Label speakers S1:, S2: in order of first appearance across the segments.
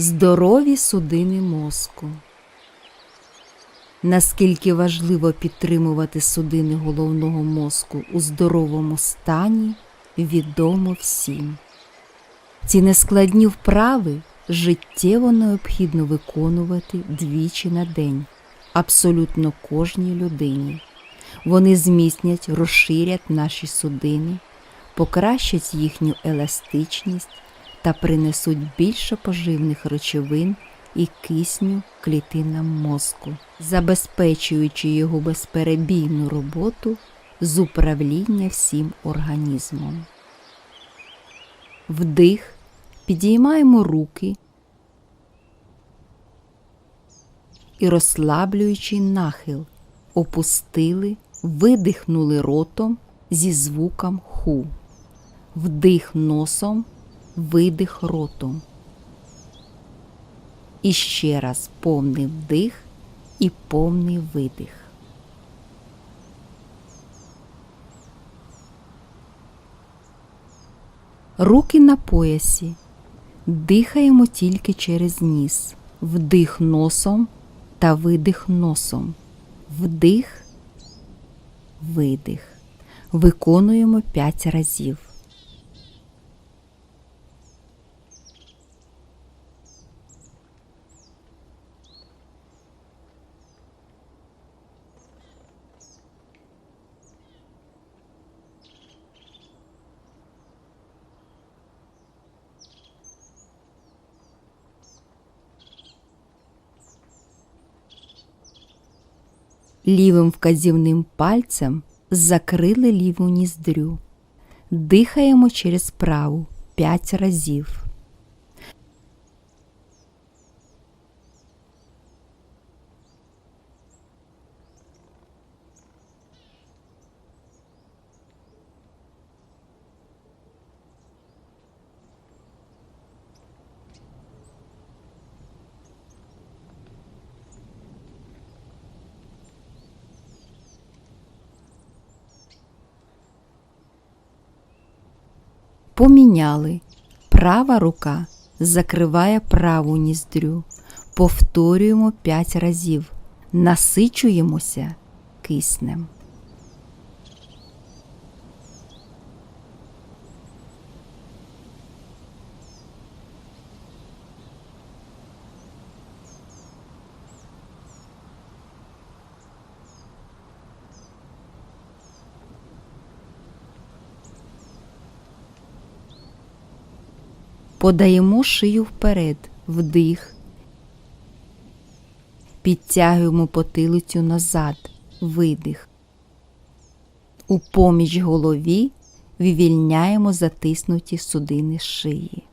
S1: Здорові судини мозку. Наскільки важливо підтримувати судини головного мозку у здоровому стані, відомо всім. Ці нескладні вправи життєво необхідно виконувати двічі на день, абсолютно кожній людині. Вони зміцнять, розширять наші судини, покращать їхню еластичність та принесуть більше поживних речовин і кисню клітинам мозку, забезпечуючи його безперебійну роботу з управління всім організмом. Вдих, підіймаємо руки і розслаблюючий нахил, опустили, видихнули ротом зі звуком ху. Вдих носом, видих ротом. І ще раз повний вдих і повний видих. Руки на поясі. Дихаємо тільки через ніс. Вдих носом та видих носом. Вдих, видих. Виконуємо 5 разів. Лівим вказівним пальцем закрили ліву ніздрю. Дихаємо через праву 5 разів. Поміняли. Права рука закриває праву ніздрю. Повторюємо 5 разів. Насичуємося киснем. Подаємо шию вперед, вдих. Підтягуємо потилицю назад, видих. У поміч голові вивільняємо затиснуті судини шиї.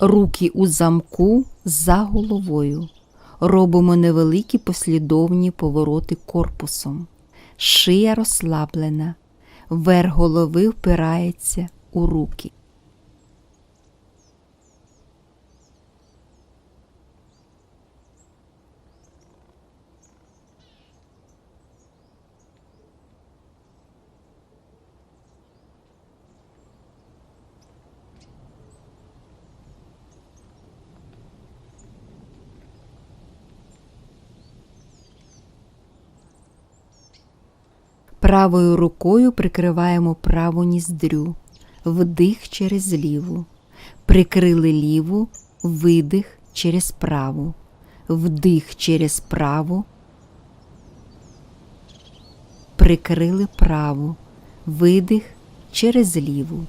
S1: Руки у замку за головою. Робимо невеликі послідовні повороти корпусом. Шия розслаблена. Верх голови впирається у руки. Правою рукою прикриваємо праву ніздрю, вдих через ліву, прикрили ліву, видих через праву, вдих через праву, прикрили праву, видих через ліву.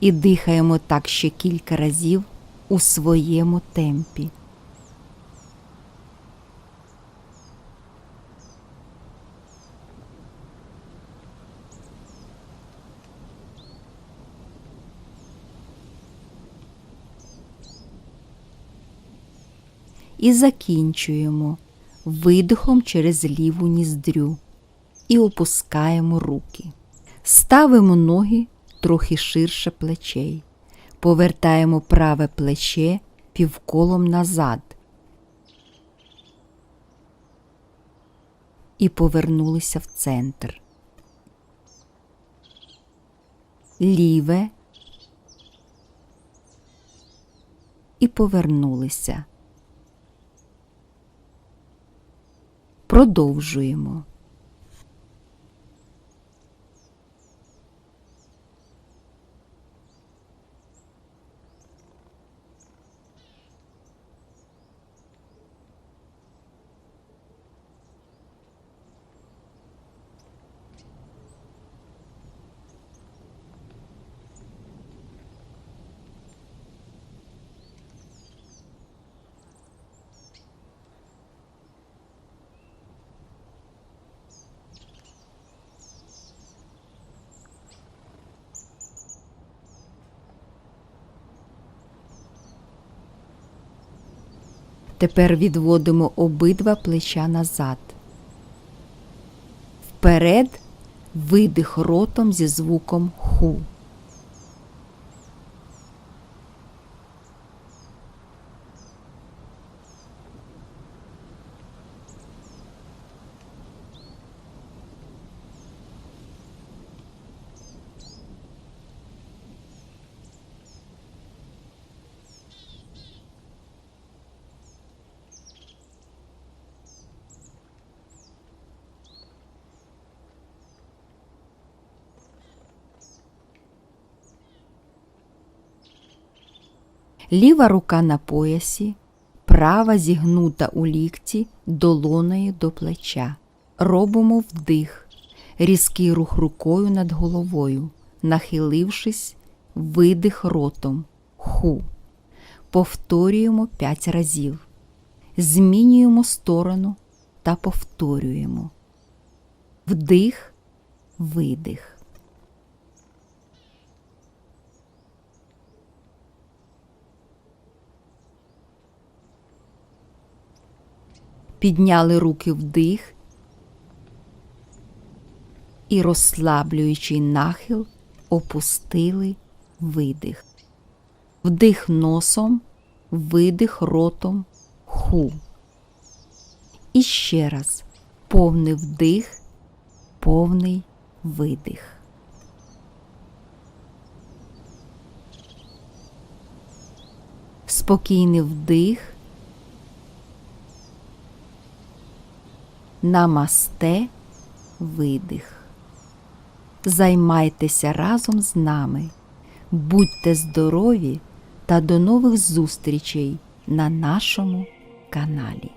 S1: І дихаємо так ще кілька разів у своєму темпі. І закінчуємо видихом через ліву ніздрю і опускаємо руки. Ставимо ноги трохи ширше плечей. Повертаємо праве плече півколом назад. і повернулися в центр. Ліве і повернулися. Продовжуємо. Тепер відводимо обидва плеча назад. Вперед видих ротом зі звуком ху. Ліва рука на поясі, права зігнута у лікті долонею до плеча. Робимо вдих, різкий рух рукою над головою, нахилившись, видих ротом. Ху. Повторюємо п'ять разів. Змінюємо сторону та повторюємо. Вдих, видих. Підняли руки вдих і розслаблюючий нахил опустили видих. Вдих носом, видих ротом ху. І ще раз повний вдих, повний видих. Спокійний вдих. Намасте видих. Займайтеся разом з нами. Будьте здорові та до нових зустрічей на нашому каналі.